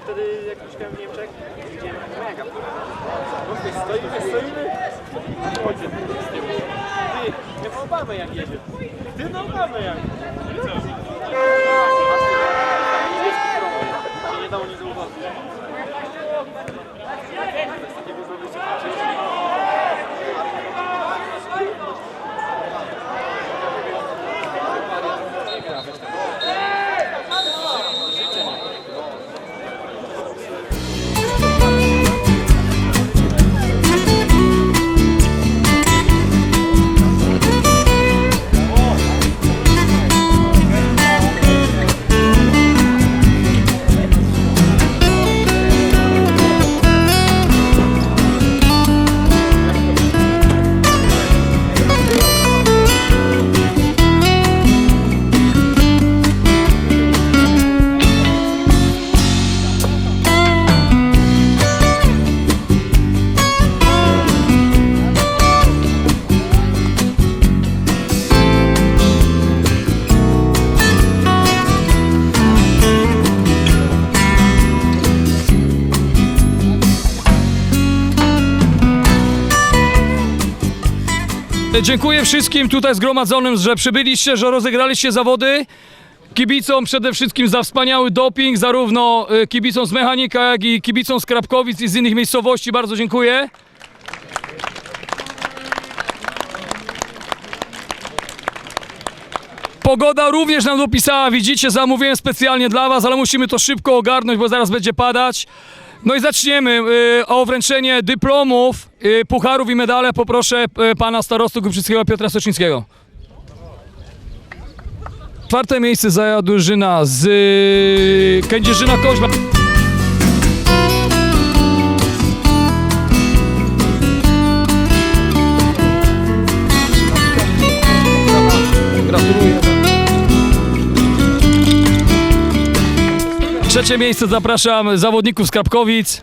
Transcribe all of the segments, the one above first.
wtedy, jak mieszkałem w Niemczech, widziałem mega. No, stoimy, stoimy, chodźcie, ty, jak Obama jak jedzie, ty no Obama jak Dziękuję wszystkim tutaj zgromadzonym, że przybyliście, że rozegraliście zawody. Kibicom przede wszystkim za wspaniały doping, zarówno y, kibicom z Mechanika, jak i kibicom z Krapkowic i z innych miejscowości. Bardzo dziękuję. Pogoda również nam dopisała, widzicie, zamówiłem specjalnie dla Was, ale musimy to szybko ogarnąć, bo zaraz będzie padać. No i zaczniemy. Y, O wręczenie dyplomów, y, pucharów i medale poproszę y, pana starostu Grubrzyckiego Piotra Soczyńskiego. Czwarte miejsce zajęła drużyna z Kędzierzyna Koźma. Trzecie miejsce zapraszam zawodników z Krapkowic.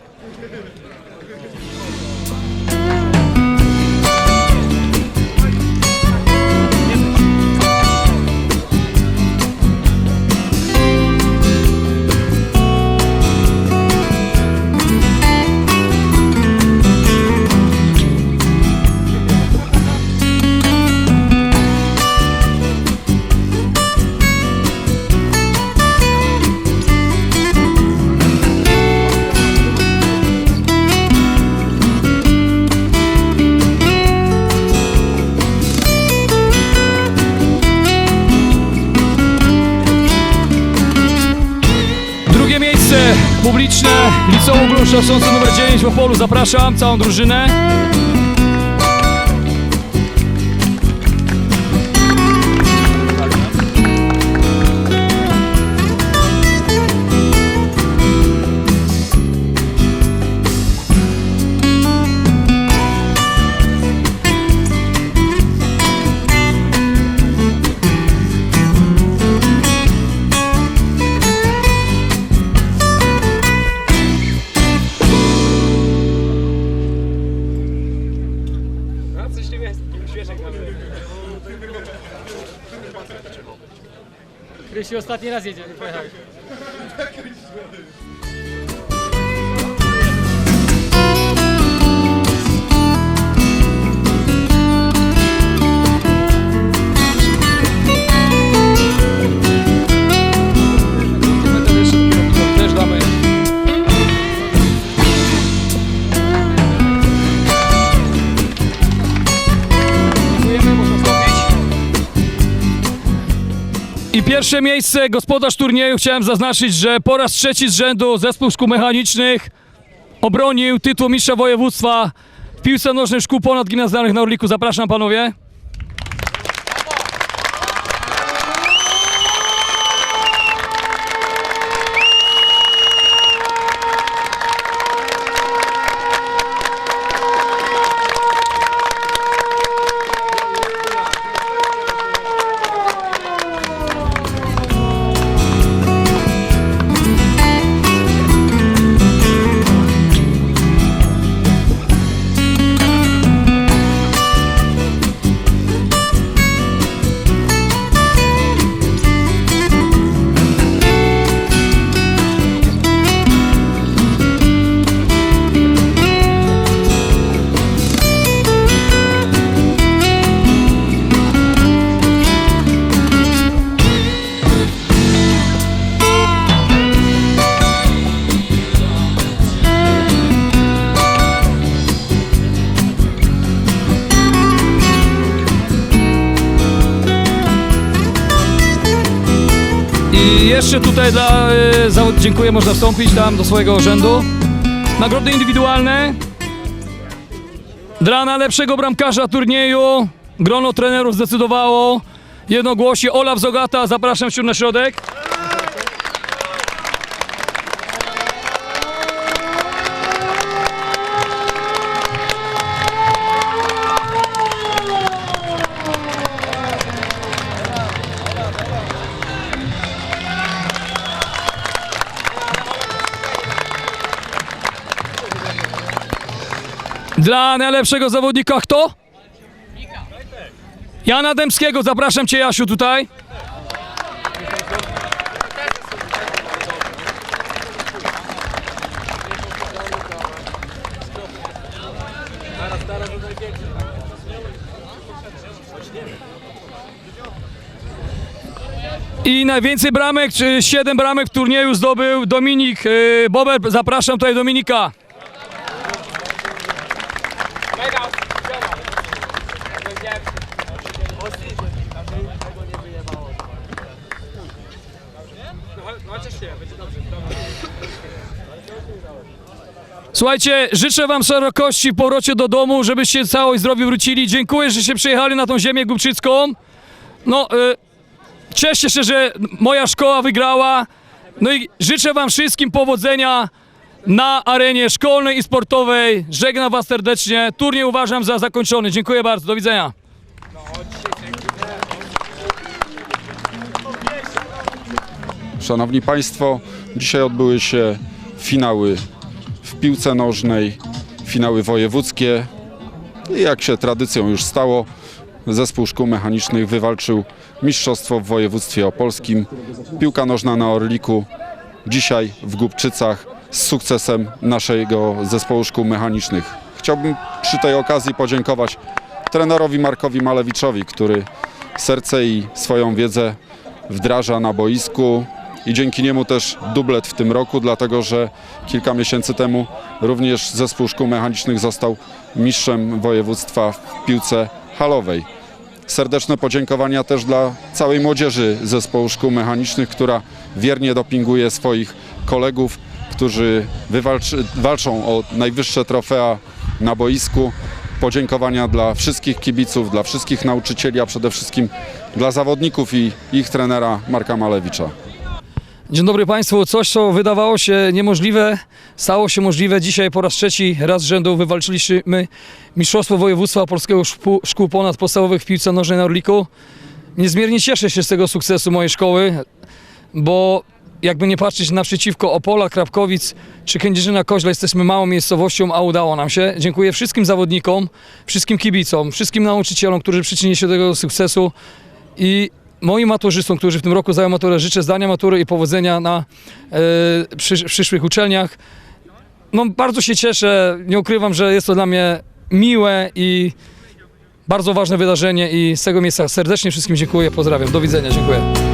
Publiczne Liceum Ogólnokształcące numer 9 w Opolu. Zapraszam całą drużynę. Się ostatni raz jedziemy, Pojechać. Pierwsze miejsce, gospodarz turnieju, chciałem zaznaczyć, że po raz trzeci z rzędu zespół szkół mechanicznych obronił tytuł mistrza województwa w piłce nożnej szkół ponadgimnazjalnych na Orliku. Zapraszam panowie. Jeszcze tutaj dla y, dziękuję, można wstąpić tam do swojego rzędu. Nagrody indywidualne. Dla najlepszego bramkarza turnieju grono trenerów zdecydowało jednogłośnie. Olaf Zogata, zapraszam się na środek. Dla najlepszego zawodnika kto? Jana Dębskiego, zapraszam Cię Jasiu tutaj. I najwięcej bramek, czy 7 bramek w turnieju zdobył Dominik yy, Bober. Zapraszam tutaj Dominika. Słuchajcie, życzę wam szerokości w powrocie do domu, żebyście cało i zdrowi wrócili. Dziękuję, że się przyjechali na tą ziemię głubczycką. No, y, cieszcie się, że moja szkoła wygrała. No i życzę wam wszystkim powodzenia na arenie szkolnej i sportowej. Żegnam was serdecznie. Turniej uważam za zakończony. Dziękuję bardzo. Do widzenia. Szanowni Państwo, dzisiaj odbyły się finały w piłce nożnej, finały wojewódzkie i jak się tradycją już stało, zespół szkół mechanicznych wywalczył mistrzostwo w województwie opolskim. Piłka nożna na Orliku dzisiaj w Głubczycach z sukcesem naszego zespołu szkół mechanicznych. Chciałbym przy tej okazji podziękować trenerowi Markowi Malewiczowi, który serce i swoją wiedzę wdraża na boisku i dzięki niemu też dublet w tym roku, dlatego że kilka miesięcy temu również zespół szkół mechanicznych został mistrzem województwa w piłce halowej. Serdeczne podziękowania też dla całej młodzieży zespołu szkół mechanicznych, która wiernie dopinguje swoich kolegów, którzy wywalczy, walczą o najwyższe trofea na boisku. Podziękowania dla wszystkich kibiców, dla wszystkich nauczycieli, a przede wszystkim dla zawodników i ich trenera Marka Malewicza. Dzień dobry Państwu. Coś, co wydawało się niemożliwe, stało się możliwe. Dzisiaj po raz trzeci, raz z rzędu wywalczyliśmy Mistrzostwo Województwa Polskiego Szkół, Ponadpodstawowych w piłce nożnej na Orliku. Niezmiernie cieszę się z tego sukcesu mojej szkoły, bo jakby nie patrzeć naprzeciwko Opola, Krapkowic czy Kędzierzyna Koźla, jesteśmy małą miejscowością, a udało nam się. Dziękuję wszystkim zawodnikom, wszystkim kibicom, wszystkim nauczycielom, którzy przyczynili się do tego sukcesu i moim maturzystom, którzy w tym roku zdają maturę, życzę zdania matury i powodzenia na e, przysz, przyszłych uczelniach. No, bardzo się cieszę, nie ukrywam, że jest to dla mnie miłe i bardzo ważne wydarzenie i z tego miejsca serdecznie wszystkim dziękuję, pozdrawiam, do widzenia, dziękuję.